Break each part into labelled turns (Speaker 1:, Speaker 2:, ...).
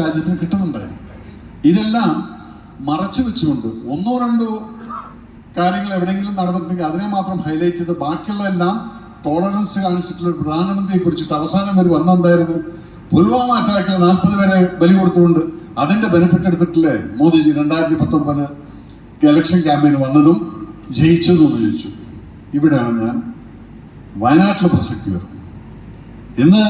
Speaker 1: രാജ്യത്തിന് കിട്ടുന്നുണ്ട്. ഇതെല്ലാം മറച്ചു വെച്ചുകൊണ്ട് ഒന്നോ രണ്ടോ കാര്യങ്ങൾ എവിടെയെങ്കിലും നടന്നിട്ടുണ്ടെങ്കിൽ അതിനെ മാത്രം ഹൈലൈറ്റ് ചെയ്ത് ബാക്കിയുള്ള എല്ലാം ടോളറൻസ് കാണിച്ചിട്ടുള്ള പ്രധാനമന്ത്രിയെ കുറിച്ചിട്ട് അവസാനം വരെ വന്നെന്തായിരുന്നു? പുൽവാമ അറ്റാക്കിൽ നാൽപ്പത് പേരെ ബലി കൊടുത്തുകൊണ്ട് അതിന്റെ ബെനിഫിറ്റ് എടുത്തിട്ടില്ലേ മോദിജി? രണ്ടായിരത്തി പത്തൊമ്പത് ഇലക്ഷൻ ക്യാമ്പയിൻ വന്നതും ജയിച്ചതും ചോദിച്ചു. ഇവിടെയാണ് ഞാൻ വയനാട്ടിലെ പ്രസക്തി വരുന്നത്. ഇന്ന്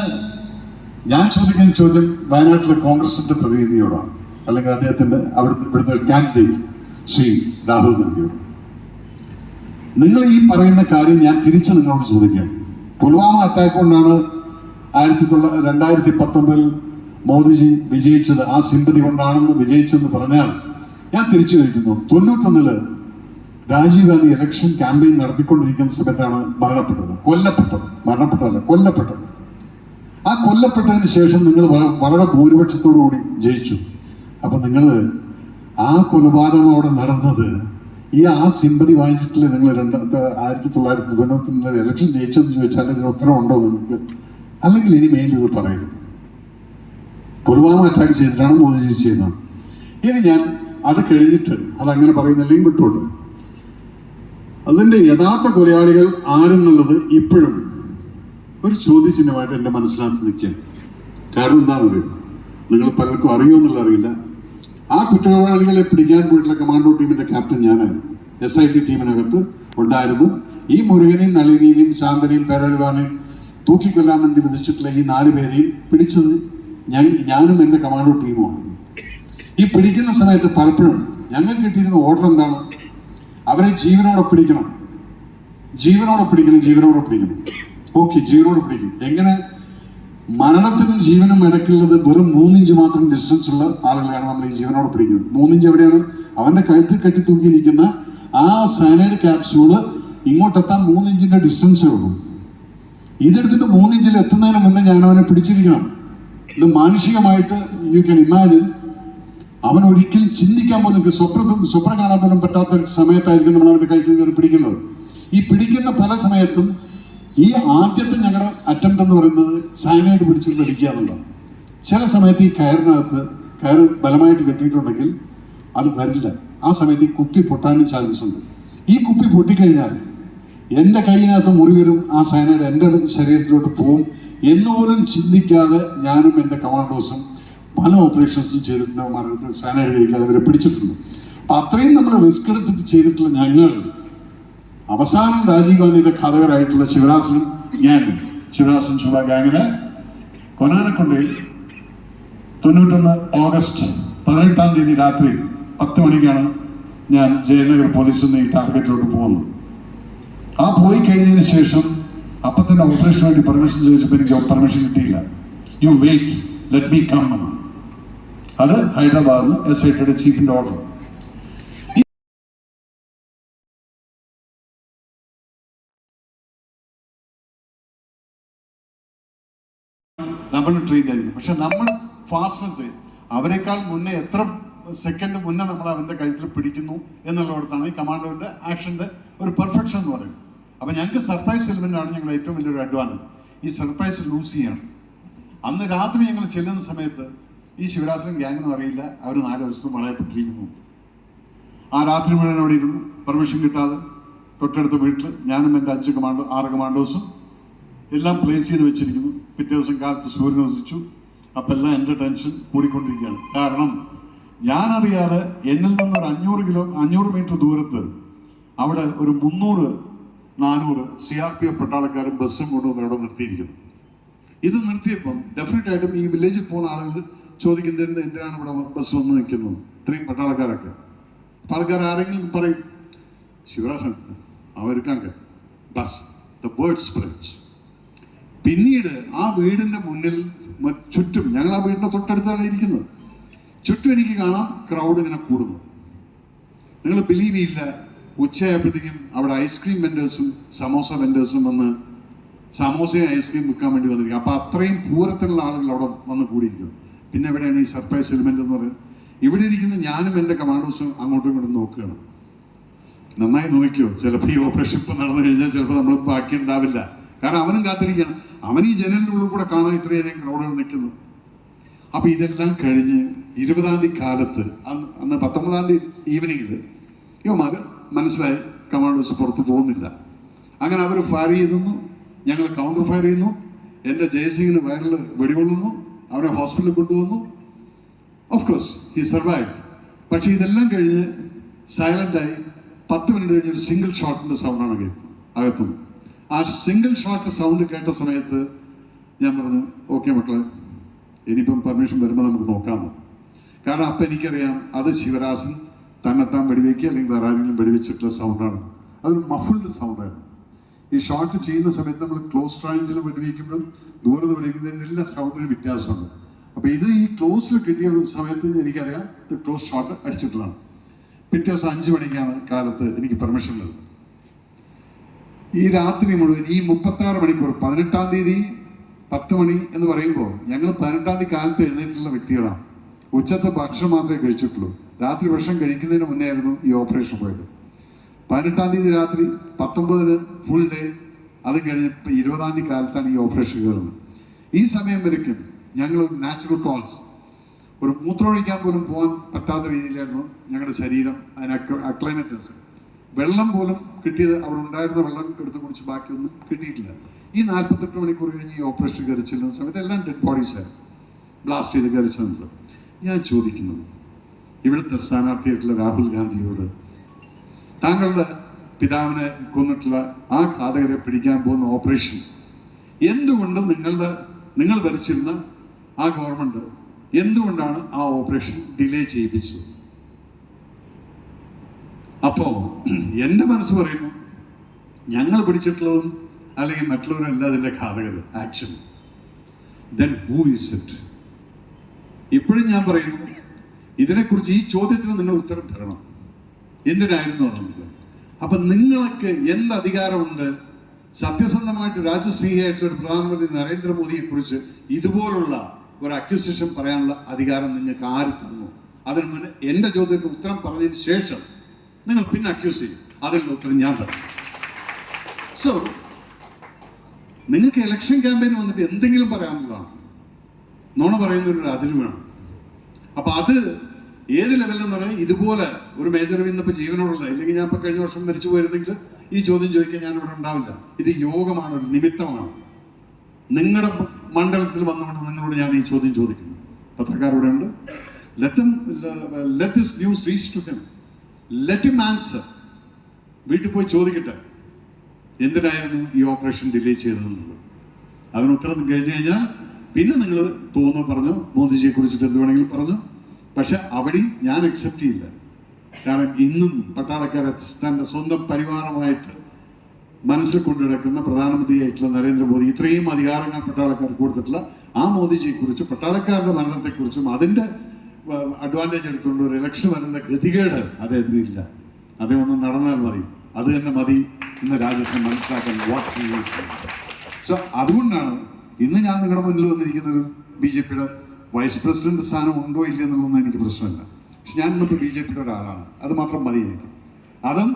Speaker 1: ഞാൻ ചോദിക്കുന്ന ചോദ്യം വയനാട്ടിലെ കോൺഗ്രസിന്റെ പ്രതിനിധിയോടാണ്. അല്ലെങ്കിൽ അദ്ദേഹത്തിന്റെ അവിടുത്തെ ഇവിടുത്തെ കാൻഡിഡേറ്റ് ശ്രീ രാഹുൽ ഗാന്ധിയോട്. നിങ്ങൾ ഈ പറയുന്ന കാര്യം ഞാൻ തിരിച്ച് നിങ്ങളോട് ചോദിക്കുകയാണ് പുൽവാമ അറ്റാക്ക് കൊണ്ടാണ് ആയിരത്തി തൊള്ളായിരത്തി രണ്ടായിരത്തി പത്തൊമ്പതിൽ മോദിജി വിജയിച്ചത്. ആ സിമ്പതി കൊണ്ടാണെന്ന് വിജയിച്ചെന്ന് പറഞ്ഞാൽ ഞാൻ തിരിച്ചു ചോദിക്കുന്നു. തൊണ്ണൂറ്റൊന്നിൽ രാജീവ് ഗാന്ധി ഇലക്ഷൻ ക്യാമ്പയിൻ നടത്തിക്കൊണ്ടിരിക്കുന്ന സമയത്താണ് മരണപ്പെട്ടത്. കൊല്ലപ്പെട്ടത്. മരണപ്പെട്ടതല്ല കൊല്ലപ്പെട്ടത്. ആ കൊല്ലപ്പെട്ടതിന് ശേഷം നിങ്ങൾ വളരെ ഭൂരിപക്ഷത്തോടു കൂടി ജയിച്ചു. അപ്പൊ നിങ്ങൾ ആ കൊലപാതകം അവിടെ നടന്നത് ഈ ആ സിമ്പതി വാങ്ങിച്ചിട്ടില്ലേ നിങ്ങൾ രണ്ടാമത്തെ ആയിരത്തി തൊള്ളായിരത്തി തൊണ്ണൂറ്റി ഒന്നിൽ ഇലക്ഷൻ ജയിച്ചെന്ന് ചോദിച്ചാൽ ഇതിന് ഉത്തരവുണ്ടോ നിങ്ങൾക്ക് അല്ലെങ്കിൽ ഇനി മെയിൽ ഇത് പറയരുത്. പുൽവാമ അറ്റാക്ക് ചെയ്തിട്ടാണ് മോദിജി ചെയ്യുന്നത്. ഇനി ഞാൻ അത് കഴിഞ്ഞിട്ട് അതങ്ങനെ പറയുന്നില്ലെങ്കിൽ വിട്ടുള്ളൂ അതിന്റെ യഥാർത്ഥ കൊലയാളികൾ ആരെന്നുള്ളത് ഇപ്പോഴും ഒരു ചോദ്യചിഹ്നമായിട്ട് എന്റെ മനസ്സിനകത്ത് നിൽക്കുകയാണ്. കാരണം എന്താണെന്ന് അറിയും? നിങ്ങൾ പലർക്കും അറിയുമെന്നുള്ള അറിയില്ല. ആ കുറ്റവാളികളെ പിടിക്കാൻ പോയിട്ടുള്ള കമാൻഡോ ടീമിന്റെ ക്യാപ്റ്റൻ ഞാനായിരുന്നു. എസ് ഐ ടി ടീമിനകത്ത് ഉണ്ടായിരുന്നു. ഈ മുരുകനെയും നളിനിയും ശാന്തനെയും പേരഴിവാനെയും തൂക്കിക്കൊല്ലാൻ വേണ്ടി വിധിച്ചിട്ടുള്ള ഈ നാല് പേരെയും പിടിച്ചത് ഞാൻ ഞാനും എന്റെ കമാൻഡോ ടീമുമാണ്. ഈ പിടിക്കുന്ന സമയത്ത് പലപ്പോഴും ഞങ്ങൾ കിട്ടിയിരുന്ന ഓർഡർ എന്താണ്? അവരെ ജീവനോടെ പിടിക്കണം. ജീവനോടെ പിടിക്കണം ജീവനോടെ പിടിക്കണം. ഓക്കെ ജീവനോട് പിടിക്കും. എങ്ങനെ? മരണത്തിനും ജീവനും ഇടയ്ക്കുള്ളത് വെറും മൂന്നിഞ്ച് മാത്രം ഡിസ്റ്റൻസ് ഉള്ള ആളുകളെയാണ് നമ്മൾ ഈ ജീവനോട് പിടിക്കുന്നത്. മൂന്നിഞ്ച് എവിടെയാണ്? അവന്റെ കഴുത്തിൽ കെട്ടി തൂക്കിയിരിക്കുന്ന ആ സയനൈഡ് ക്യാപ്സ്യൂൾ ഇങ്ങോട്ടെത്താൻ മൂന്നിഞ്ചിന്റെ ഡിസ്റ്റൻസേ ഉള്ളൂ. ഇതെടുത്തിട്ട് മൂന്നിഞ്ചിൽ എത്തുന്നതിന് മുന്നേ ഞാൻ അവനെ പിടിച്ചിരിക്കണം. ഇത് മാനുഷികമായിട്ട് യു ക്യാൻ ഇമാജിൻ അവൻ ഒരിക്കലും ചിന്തിക്കാൻ പോലും സ്വപ്നത്തും സ്വപ്നം കാണാൻ പോലും പറ്റാത്ത സമയത്തായിരിക്കും നമ്മൾ അവന്റെ കഴുത്തിൽ കയറി പിടിക്കുന്നത്. ഈ പിടിക്കുന്ന പല സമയത്തും ഈ ആദ്യത്തെ ഞങ്ങളുടെ അറ്റംപ്റ്റ് എന്ന് പറയുന്നത് സയനൈഡ് പിടിച്ചിട്ട് പിടിക്കുക എന്നുള്ളതാണ്. ചില സമയത്ത് ഈ കയറിനകത്ത് കയർ ബലമായിട്ട് കെട്ടിയിട്ടുണ്ടെങ്കിൽ അത് വരില്ല. ആ സമയത്ത് ഈ കുപ്പി പൊട്ടാനും ചാൻസ് ഉണ്ട്. ഈ കുപ്പി പൊട്ടിക്കഴിഞ്ഞാൽ എന്റെ കയ്യിനകത്ത് മുറി വരും ആ സയനൈഡ് എന്റെ ശരീരത്തിലോട്ട് പോവും എന്നുപോലും ചിന്തിക്കാതെ ഞാനും എന്റെ കമാൻഡോസും പല ഓപ്പറേഷൻസും ചെയ്തിട്ടുണ്ട്. മരണത്തിൽ സയനൈഡ് കഴിക്കാതെ അവരെ പിടിച്ചിട്ടുണ്ട്. അപ്പം അത്രയും നമ്മൾ റിസ്ക് എടുത്തിട്ട് ചെയ്തിട്ടുള്ള ഞങ്ങൾ അവസാനം രാജീവ് ഗാന്ധിയുടെ ഘാതകരായിട്ടുള്ള ശിവരാസൻ ഗ്യാങ് ശിവരാസൻ ശുഭ ഗ്യാങ്ങിനെ കൊനാനക്കൊണ്ടയിൽ തൊണ്ണൂറ്റൊന്ന് ഓഗസ്റ്റ് പതിനെട്ടാം തീയതി രാത്രി പത്ത് മണിക്കാണ് ഞാൻ ജയനഗർ പോലീസിൽ നിന്ന് ഈ ടാർഗറ്റിലോട്ട് പോകുന്നത്. ആ പോയി കഴിഞ്ഞതിന് ശേഷം അപ്പം തന്നെ ഓപ്പറേഷന് വേണ്ടി പെർമിഷൻ ചോദിച്ചപ്പോൾ എനിക്ക് പെർമിഷൻ കിട്ടിയില്ല. You wait let me come അത് ഹൈദരാബാദിൽ നിന്ന് എസ് ഐ ടിയുടെ ചീഫിന്റെ ഓർഡർ നമ്മൾ ട്രെയിൻ ആയിരിക്കും പക്ഷെ നമ്മൾ ഫാസ്റ്റ്നസ് അവരെക്കാൾ മുന്നേ എത്ര സെക്കൻഡ് മുന്നേ നമ്മൾ അവന്റെ കഴുത്തിൽ പിടിക്കുന്നു എന്നുള്ളിടത്താണ് ഈ കമാൻഡോറിന്റെ ആക്ഷന്റെ ഒരു പെർഫെക്ഷൻ എന്ന് പറയുന്നത്. അപ്പോൾ ഞങ്ങൾക്ക് സർപ്രൈസ് എലിമെന്റാണ് ഞങ്ങളുടെ ഏറ്റവും വലിയൊരു അഡ്വാന്റേജ് ഈ സർപ്രൈസ് ലൂസ് ചെയ്യണം. അന്ന് രാത്രി ഞങ്ങൾ ചെല്ലുന്ന സമയത്ത് ഈ ശിവരാസൻ എന്ന് അറിയില്ല. അവർ നാല് ദിവസം വളയപ്പെട്ടിരിക്കുന്നു ആ രാത്രി മുഴുവൻ അവിടെ ഇരുന്നു. പെർമിഷൻ കിട്ടാതെ തൊട്ടടുത്ത വീട്ടിൽ ഞാനും എന്റെ അഞ്ച് കമാൻഡോ ആറ് കമാൻഡോസും എല്ലാം പ്ലേസ് ചെയ്ത് വെച്ചിരിക്കുന്നു. പിറ്റേ ദിവസം കാലത്ത് സൂര്യൻ വസിച്ചു അപ്പം എല്ലാം എന്റെ ടെൻഷൻ കൂടിക്കൊണ്ടിരിക്കുകയാണ്. കാരണം ഞാനറിയാതെ എന്നിൽ നിന്ന് ഒരു അഞ്ഞൂറ് കിലോ അഞ്ഞൂറ് മീറ്റർ ദൂരത്ത് അവിടെ ഒരു മുന്നൂറ് നാനൂറ് സി ആർ പി എഫ് പട്ടാളക്കാരും ബസ്സും കൊണ്ടുവന്ന് അവിടെ നിർത്തിയിരിക്കുന്നു. ഇത് നിർത്തിയപ്പം ഡെഫിനറ്റ് ആയിട്ടും ഈ വില്ലേജിൽ പോകുന്ന ആളുകൾ ചോദിക്കുന്നത് എന്ത് എന്തിനാണ് ഇവിടെ ബസ് വന്ന് നിൽക്കുന്നത്? ഇത്രയും പട്ടാളക്കാരൊക്കെ. അപ്പൊ ആൾക്കാർ ആരെങ്കിലും പറയും ശിവരാസൻ അവർക്കാങ്ക ബസ് ദ ബേർഡ് സ്പ്രെഡ്സ് പിന്നീട് ആ വീടിന്റെ മുന്നിൽ ചുറ്റും ഞങ്ങൾ ആ വീടിന്റെ തൊട്ടടുത്താണ് ഇരിക്കുന്നത്. ചുറ്റും എനിക്ക് കാണാം ക്രൗഡ് ഇങ്ങനെ കൂടുന്നു. നിങ്ങൾ ബിലീവ് ചെയ്യില്ല ഉച്ചയായപ്പോഴത്തേക്കും അവിടെ ഐസ്ക്രീം വെൻഡേഴ്സും സമോസ വെൻഡേഴ്സും വന്ന് സമോസയും ഐസ്ക്രീം വിൽക്കാൻ വേണ്ടി വന്നിരിക്കും അപ്പൊ അത്രയും പൂരത്തിലുള്ള ആളുകൾ അവിടെ വന്ന് കൂടിയിരിക്കും പിന്നെ എവിടെയാണ് ഈ സർപ്രൈസ് എലിമെന്റ് എന്ന് പറയുന്നത്? ഇവിടെ ഇരിക്കുന്ന ഞാനും എന്റെ കമാൻഡോസും അങ്ങോട്ടും ഇങ്ങോട്ടും നോക്കുകയാണ്. നന്നായി നോക്കിയോ ചിലപ്പോൾ ഈ ഓപ്പറേഷൻ ഇപ്പം നടന്നു കഴിഞ്ഞാൽ ചിലപ്പോൾ നമ്മൾ ബാക്കി ഉണ്ടാവില്ല കാരണം അവനും കാത്തിരിക്കുകയാണ്. അവൻ ഈ ജനലിന്റെ ഉള്ളിൽ കൂടെ കാണാൻ ഇത്രയധികം ക്രൗഡുകൾ നിൽക്കുന്നു. അപ്പോൾ ഇതെല്ലാം കഴിഞ്ഞ് ഇരുപതാം തീയതി കാലത്ത് അന്ന് അന്ന് പത്തൊമ്പതാം തീയതി ഈവനിങ്ങിൽ യുവമാര് മനസ്സിലായി കമാൻഡോസ് പുറത്ത് പോകുന്നില്ല. അങ്ങനെ അവർ ഫയർ ചെയ്യുന്നു ഞങ്ങൾ കൗണ്ടർ ഫയർ ചെയ്യുന്നു എന്റെ ജയസിംഗിന് വയറിൽ വെടികൊള്ളുന്നു അവരെ ഹോസ്പിറ്റലിൽ കൊണ്ടുവന്നു. ഓഫ് കോഴ്സ് ഹി സർവൈവ് പക്ഷേ ഇതെല്ലാം കഴിഞ്ഞ് സൈലന്റായി പത്ത് മിനിറ്റ് കഴിഞ്ഞ് ഒരു സിംഗിൾ ഷോട്ടിന്റെ സൗണ്ടാണ് കേൾക്കുന്നത് അകത്തുനിന്ന്. ആ സിംഗിൾ ഷോട്ട് സൗണ്ട് കേട്ട സമയത്ത് ഞാൻ പറഞ്ഞു ഓക്കെ മക്കളെ ഇനിയിപ്പം പെർമിഷൻ വരുമ്പോൾ നമുക്ക് നോക്കാമോ കാരണം അപ്പം എനിക്കറിയാം അത് ശിവരാസൻ തന്നെത്താൻ വെടിവെക്കുക അല്ലെങ്കിൽ വേറെ ആരെങ്കിലും വെടിവെച്ചിട്ടുള്ള സൗണ്ടാണ് അതൊരു മഫിൾഡ് സൗണ്ടായിരുന്നു ഈ ഷോട്ട് ചെയ്യുന്ന സമയത്ത് നമ്മൾ ക്ലോസ് റേഞ്ചിൽ വെടിവെക്കുമ്പോഴും ദൂരത്ത് വെടിവെക്കുന്നതിന് എല്ലാ സൗണ്ടിനും വ്യത്യാസമുണ്ട്. അപ്പോൾ ഇത് ഈ ക്ലോസിൽ കിട്ടിയ സമയത്ത് എനിക്കറിയാം ഇത് ക്ലോസ് ഷോട്ട് അടിച്ചിട്ടുള്ളതാണ്. പിറ്റേ ദിവസം അഞ്ച് മണിക്കാണ് കാലത്ത് എനിക്ക് പെർമിഷൻ ഉള്ളത് ഈ രാത്രി മുഴുവൻ ഈ മുപ്പത്തി ആറ് മണിക്കൂർ പതിനെട്ടാം തീയതി പത്ത് മണി എന്ന് പറയുമ്പോൾ ഞങ്ങൾ പതിനെട്ടാം തീയതി കാലത്ത് എഴുന്നേറ്റുള്ള വ്യക്തികളാണ്. ഉച്ചത്തെ ഭക്ഷണം മാത്രമേ കഴിച്ചിട്ടുള്ളൂ. രാത്രി ഭക്ഷണം കഴിക്കുന്നതിന് മുന്നേ ആയിരുന്നു ഈ ഓപ്പറേഷൻ പോയത്. പതിനെട്ടാം തീയതി രാത്രി പത്തൊമ്പതിന് ഫുൾ ഡേ അത് കഴിഞ്ഞ് ഇരുപതാം തീയതി കാലത്താണ് ഈ ഓപ്പറേഷൻ കയറുന്നത്. ഈ സമയം വരയ്ക്കും ഞങ്ങൾ നാച്ചുറൽ കോൾസ് ഒരു മൂത്രമൊഴിക്കാൻ പോലും പോകാൻ പറ്റാത്ത രീതിയിലായിരുന്നു ഞങ്ങളുടെ ശരീരം അതിന് അക്ലൈനറ്റസ് വെള്ളം പോലും കിട്ടിയത് അവിടെ ഉണ്ടായിരുന്ന വെള്ളം എടുത്ത് കുടിച്ച് ബാക്കിയൊന്നും കിട്ടിയിട്ടില്ല. ഈ നാൽപ്പത്തെട്ട് മണിക്കൂർ കഴിഞ്ഞ് ഈ ഓപ്പറേഷൻ കയറി ചെല്ലുന്ന സമയത്ത് എല്ലാം ഡെഡ് ബോഡീസായിരുന്നു ബ്ലാസ്റ്റ് ചെയ്ത് കയറി ചെന്നത്. ഞാൻ ചോദിക്കുന്നു ഇവിടുത്തെ സ്ഥാനാർത്ഥിയായിട്ടുള്ള രാഹുൽ ഗാന്ധിയോട് താങ്കളുടെ പിതാവിനെ കൊന്നിട്ടുള്ള ആ ഘാതകരെ പിടിക്കാൻ പോകുന്ന ഓപ്പറേഷൻ എന്തുകൊണ്ട് നിങ്ങളുടെ നിങ്ങൾ ഭരിച്ചിരുന്ന ആ ഗവൺമെന്റ് എന്തുകൊണ്ടാണ് ആ ഓപ്പറേഷൻ ഡിലേ ചെയ്യിപ്പിച്ചത്? അപ്പോ എന്റെ മനസ്സ് പറയുന്നു ഞങ്ങൾ പിടിച്ചിട്ടുള്ളതും അല്ലെങ്കിൽ മറ്റുള്ളവരല്ല അതിന്റെ ഘാതകത action then who is it ഇപ്പോഴും ഞാൻ പറയുന്നു ഇതിനെക്കുറിച്ച് ഈ ചോദ്യത്തിന് നിങ്ങൾ ഉത്തരം തരണം. എന്തിനായിരുന്നു നമുക്ക് അപ്പൊ നിങ്ങൾക്ക് എന്ത് അധികാരമുണ്ട്? സത്യസന്ധമായിട്ട് രാജ്യസ്നേഹിയായിട്ടുള്ള ഒരു പ്രധാനമന്ത്രി നരേന്ദ്രമോദിയെ കുറിച്ച് ഇതുപോലുള്ള ഒരു അക്യൂസിഷൻ പറയാനുള്ള അധികാരം നിങ്ങൾക്ക് ആര് തന്നു? അതിന് മുന്നേ എന്റെ ചോദ്യത്തിന് ഉത്തരം പറഞ്ഞതിന് ശേഷം നിങ്ങൾ പിന്നെ അക്യൂസ് ചെയ്യും. അതിനുള്ള ഉത്തരം ഞാൻ തരാം സോ നിങ്ങൾക്ക് ഇലക്ഷൻ ക്യാമ്പയിൻ വന്നിട്ട് എന്തെങ്കിലും പറയാനുള്ളതാണ്. നോണ പറയുന്നൊരു അതിൽ വേണം. അപ്പൊ അത് ഏത് ലെവലിൽ എന്ന് പറഞ്ഞാൽ ഇതുപോലെ ഒരു മേജർ ഇന്നിപ്പോ ജീവനോടുള്ള ഇല്ലെങ്കിൽ ഞാൻ ഇപ്പൊ കഴിഞ്ഞ വർഷം മരിച്ചു പോയിരുന്നെങ്കിൽ ഈ ചോദ്യം ചോദിക്കാൻ ഞാൻ ഇവിടെ ഉണ്ടാവില്ല. ഇത് യോഗമാണ് ഒരു നിമിത്തമാണ്. നിങ്ങളുടെ മണ്ഡലത്തിൽ വന്നുകൊണ്ട് നിങ്ങളോട് ഞാൻ ഈ ചോദ്യം ചോദിക്കുന്നു. പത്രക്കാർ ഇവിടെ ഉണ്ട്. Let let this news reach to him let him answer വീട്ടിൽ പോയി ചോദിക്കട്ടെ. എന്തിനായിരുന്നു ഈ ഓപ്പറേഷൻ ഡിലേ ചെയ്തതെന്നുള്ളത്? അതിന് ഉത്തരം കഴിഞ്ഞു കഴിഞ്ഞാൽ പിന്നെ നിങ്ങൾ തോന്നു പറഞ്ഞു മോദിജിയെ കുറിച്ചിട്ട് എന്ത് വേണമെങ്കിലും പറഞ്ഞു. പക്ഷെ അവിടെയും ഞാൻ അക്സെപ്റ്റ് ചെയ്യില്ല. കാരണം ഇന്നും പട്ടാളക്കാരെ തന്റെ സ്വന്തം പരിവാരമായിട്ട് മനസ്സിൽ കൊണ്ടു നടക്കുന്ന പ്രധാനമന്ത്രിയായിട്ടുള്ള നരേന്ദ്രമോദി ഇത്രയും അധികാരങ്ങൾ പട്ടാളക്കാർക്ക് കൊടുത്തിട്ടുള്ള ആ മോദിജിയെ കുറിച്ചും പട്ടാളക്കാരുടെ മരണത്തെക്കുറിച്ചും അതിന്റെ അഡ്വാന്റേജ് എടുത്തുകൊണ്ട് ഒരു ഇലക്ഷൻ വരുന്ന ഗതികേട് അദ്ദേഹത്തിന് ഇല്ല. അദ്ദേഹം ഒന്ന് നടന്നാൽ മതി. അത് തന്നെ മതി ഇന്ന് രാജ്യത്തെ മനസ്സിലാക്കാൻ വാട്ട് സോ അതുകൊണ്ടാണ് ഇന്ന് ഞാൻ നിങ്ങളുടെ മുന്നിൽ വന്നിരിക്കുന്നത് ബി ജെ പിയുടെ വൈസ് പ്രസിഡന്റ് സ്ഥാനം ഉണ്ടോ ഇല്ല എന്നുള്ളതൊന്നും എനിക്ക് പ്രശ്നമില്ല. പക്ഷെ ഞാൻ ഇന്നത്തെ ബി ജെ പിയുടെ ഒരാളാണ്. അത് മാത്രം മതി എനിക്ക്. അതും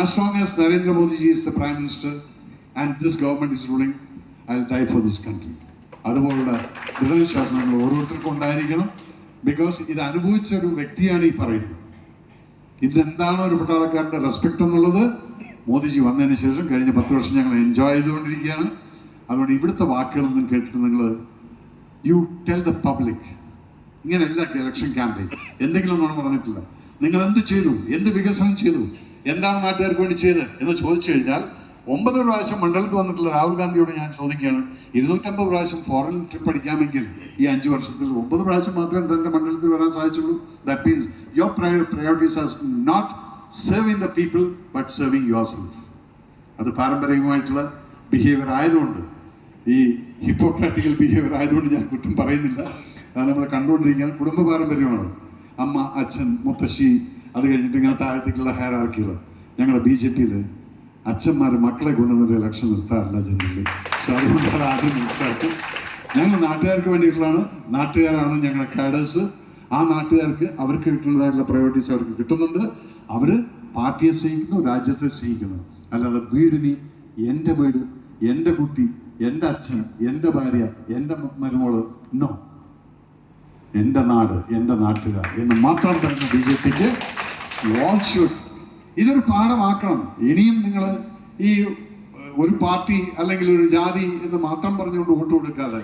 Speaker 1: as long as Narendra Modi ji is the prime minister and this government is ruling I die for this country അതുപോലുള്ള ദൃഢവിശ്വാസം നമ്മൾ ഓരോരുത്തർക്കും ഉണ്ടായിരിക്കണം. ബിക്കോസ് ഇത് അനുഭവിച്ച ഒരു വ്യക്തിയാണ് ഈ പറയുന്നത്. ഇന്ന് എന്താണ് ഒരു പട്ടാളക്കാരന്റെ റെസ്പെക്ട് എന്നുള്ളത്? മോദിജി വന്നതിന് ശേഷം കഴിഞ്ഞ പത്ത് വർഷം ഞങ്ങൾ എൻജോയ് ചെയ്തുകൊണ്ടിരിക്കുകയാണ്. അതുകൊണ്ട് ഇവിടുത്തെ വാക്കുകളൊന്നും കേട്ടിട്ട് നിങ്ങൾ യു ടെൽ ദ പബ്ലിക് ഇങ്ങനെയല്ല ഇലക്ഷൻ ക്യാമ്പയിൻ എന്തെങ്കിലും ഒന്നും പറഞ്ഞിട്ടില്ല. നിങ്ങൾ എന്ത് ചെയ്തു? എന്ത് വികസനം ചെയ്തു? എന്താണ് നാട്ടുകാർക്ക് വേണ്ടി ചെയ്ത് എന്ന് ചോദിച്ചു കഴിഞ്ഞാൽ ഒമ്പത് പ്രാവശ്യം മണ്ഡലത്തിൽ വന്നിട്ടുള്ള രാഹുൽ ഗാന്ധിയോട് ഞാൻ ചോദിക്കുകയാണ് ഇരുന്നൂറ്റമ്പത് പ്രാവശ്യം ഫോറിൻ ട്രിപ്പ് അടിക്കാമെങ്കിൽ ഈ അഞ്ച് വർഷത്തിൽ ഒമ്പത് പ്രാവശ്യം മാത്രമേ തന്റെ മണ്ഡലത്തിൽ വരാൻ സാധിച്ചുള്ളൂ. That means your priorities as not serving the people but serving yourself അത് പാരമ്പര്യമായിട്ടുള്ള ബിഹേവിയർ ആയതുകൊണ്ട് ഈ ഹിപ്പോക്രാറ്റിക്കൽ ബിഹേവിയർ ആയതുകൊണ്ട് ഞാൻ കുറ്റം പറയുന്നില്ല. അത് നമ്മൾ കണ്ടുകൊണ്ടിരിക്കുകയാണ്. കുടുംബ പാരമ്പര്യമാണ്. അമ്മ അച്ഛൻ മുത്തശ്ശി അത് കഴിഞ്ഞിട്ട് ഇങ്ങനെ താഴത്തേക്കുള്ള ഹയറാർക്കികൾ ഞങ്ങളുടെ ബി ജെ പിയിൽ അച്ഛന്മാർ മക്കളെ കൊണ്ടുവന്നൊരു ഇലക്ഷൻ നിർത്താറില്ല ജനറലി പക്ഷെ അതുകൊണ്ട് അത് ആദ്യം മനസ്സിലാക്കി. ഞങ്ങൾ നാട്ടുകാർക്ക് വേണ്ടിയിട്ടുള്ളതാണ്. നാട്ടുകാരാണ് ഞങ്ങളുടെ കാഡേഴ്സ് ആ നാട്ടുകാർക്ക് അവർക്ക് കിട്ടുന്നതായിട്ടുള്ള പ്രയോറിറ്റീസ് അവർക്ക് കിട്ടുന്നുണ്ട്. അവർ പാർട്ടിയെ സ്നേഹിക്കുന്നു രാജ്യത്തെ സ്നേഹിക്കുന്നു. അല്ലാതെ വീടിന് എന്റെ വീട് എന്റെ കുട്ടി എന്റെ അച്ഛൻ എന്റെ ഭാര്യ എന്റെ മരുമോൾ നോ. എന്റെ നാട് എന്റെ നാട്ടുകാർ എന്ന് മാത്രം പറയുന്ന ബി ജെ പിക്ക് ഓൾ ഇതൊരു പാഠമാക്കണം. ഇനിയും നിങ്ങൾ ഈ ഒരു പാർട്ടി അല്ലെങ്കിൽ ഒരു ജാതി എന്ന് മാത്രം പറഞ്ഞുകൊണ്ട് വോട്ട് കൊടുക്കാതെ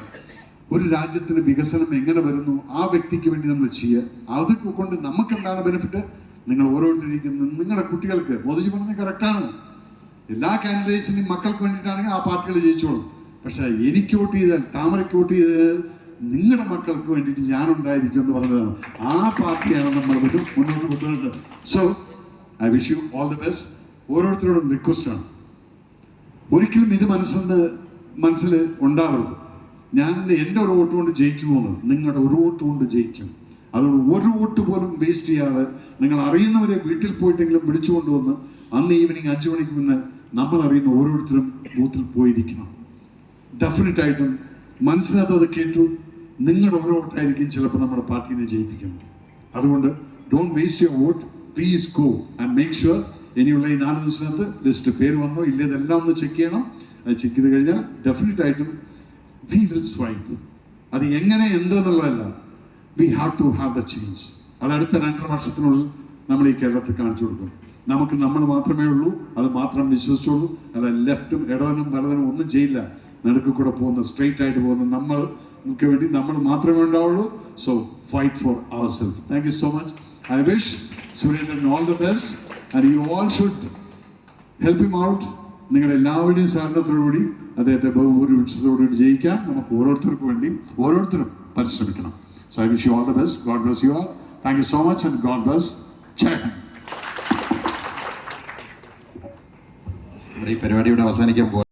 Speaker 1: ഒരു രാജ്യത്തിന്റെ വികസനം എങ്ങനെ വരുന്നു ആ വ്യക്തിക്ക് വേണ്ടി നമ്മൾ ചെയ്യുക അതൊക്കെ കൊണ്ട് നമുക്ക് എന്താണ് ബെനിഫിറ്റ് നിങ്ങൾ ഓരോരുത്തരിക്കുന്ന നിങ്ങളുടെ കുട്ടികൾക്ക് മോദിജി പറഞ്ഞത് കറക്റ്റാണ് എല്ലാ കാൻഡിഡേറ്റ്സിനും മക്കൾക്ക് വേണ്ടിയിട്ടാണെങ്കിൽ ആ പാർട്ടികൾ ജയിച്ചോളും. പക്ഷേ എനിക്ക് വോട്ട് ചെയ്താൽ താമരയ്ക്ക് വോട്ട് ചെയ്താൽ നിങ്ങളുടെ മക്കൾക്ക് വേണ്ടിയിട്ട് ഞാൻ ഉണ്ടായിരിക്കും എന്ന് പറഞ്ഞതാണ്. ആ പാർട്ടിയാണ് നമ്മൾ മുന്നോട്ട് കൊണ്ടുവരുന്നത് so I wish you all the best ഓരോരുത്തരോടും റിക്വസ്റ്റാണ് ഒരിക്കലും ഇത് മനസ്സിൽ മനസ്സിൽ ഉണ്ടാവരുത്. ഞാൻ എന്റെ ഒരു വോട്ട് കൊണ്ട് ജയിക്കുമോന്ന് നിങ്ങളുടെ ഒരു വോട്ട് കൊണ്ട് ജയിക്കും. അതുകൊണ്ട് ഒരു വോട്ട് പോലും വേസ്റ്റ് ചെയ്യാതെ നിങ്ങൾ അറിയുന്നവരെ വീട്ടിൽ പോയിട്ടെങ്കിലും വിളിച്ചു കൊണ്ടുവന്ന് അന്ന് ഈവനിങ് അഞ്ചു മണിക്ക് മുന്നേ നമ്മൾ അറിയുന്ന ഓരോരുത്തരും ബൂത്തിൽ പോയിരിക്കണം. ഡെഫിനറ്റ് ആയിട്ടും മനസ്സിനകത്ത് കേട്ടു നിങ്ങളുടെ ഓരോ വോട്ടായിരിക്കും ചിലപ്പോൾ നമ്മുടെ പാർട്ടീനെ ജയിപ്പിക്കുന്നത്. അതുകൊണ്ട് don't waste your vote please go and make sure ഇനിയുള്ള ഈ നാല് ദിവസത്തിനകത്ത് ലിസ്റ്റ് പേര് വന്നോ ഇല്ലേ ഇതെല്ലാം ഒന്ന് ചെക്ക് ചെയ്യണം. അത് ചെക്ക് ചെയ്ത് കഴിഞ്ഞാൽ ഡെഫിനറ്റ് ആയിട്ടും വി വിൽ സ്വൈപ്പ് അത് എങ്ങനെ എന്തെന്നുള്ളതല്ല. We have to have the change അത് അടുത്ത രണ്ടര വർഷത്തിനുള്ളിൽ നമ്മൾ ഈ കേരളത്തിൽ കാണിച്ചു കൊടുക്കും. നമുക്ക് നമ്മൾ മാത്രമേ ഉള്ളൂ അത് മാത്രം വിശ്വസിച്ചുള്ളൂ. അല്ല ലെഫ്റ്റും ഇടവനും വലതനും ഒന്നും ചെയ്യില്ല. നടുക്ക് കൂടെ പോകുന്ന സ്ട്രെയിറ്റ് ആയിട്ട് പോകുന്ന നമ്മൾ നമുക്ക് വേണ്ടി നമ്മൾ മാത്രമേ ഉണ്ടാവുള്ളൂ. So fight for our self thank you so much I wish Surendran all the best and you all should help him out നിങ്ങളുടെ എല്ലാവരുടെയും സഹകരണത്തോടുകൂടി അദ്ദേഹത്തെ ബഹുഭൂരിപക്ഷത്തോടുകൂടി ജയിക്കാൻ നമുക്ക് ഓരോരുത്തർക്കും വേണ്ടി ഓരോരുത്തരും പരിശ്രമിക്കണം. So I wish you all the best God bless you are thank you so much and God bless ജയ്
Speaker 2: ഈ പരിപാടി ഇവിടെ അവസാനിക്കാൻ പോകും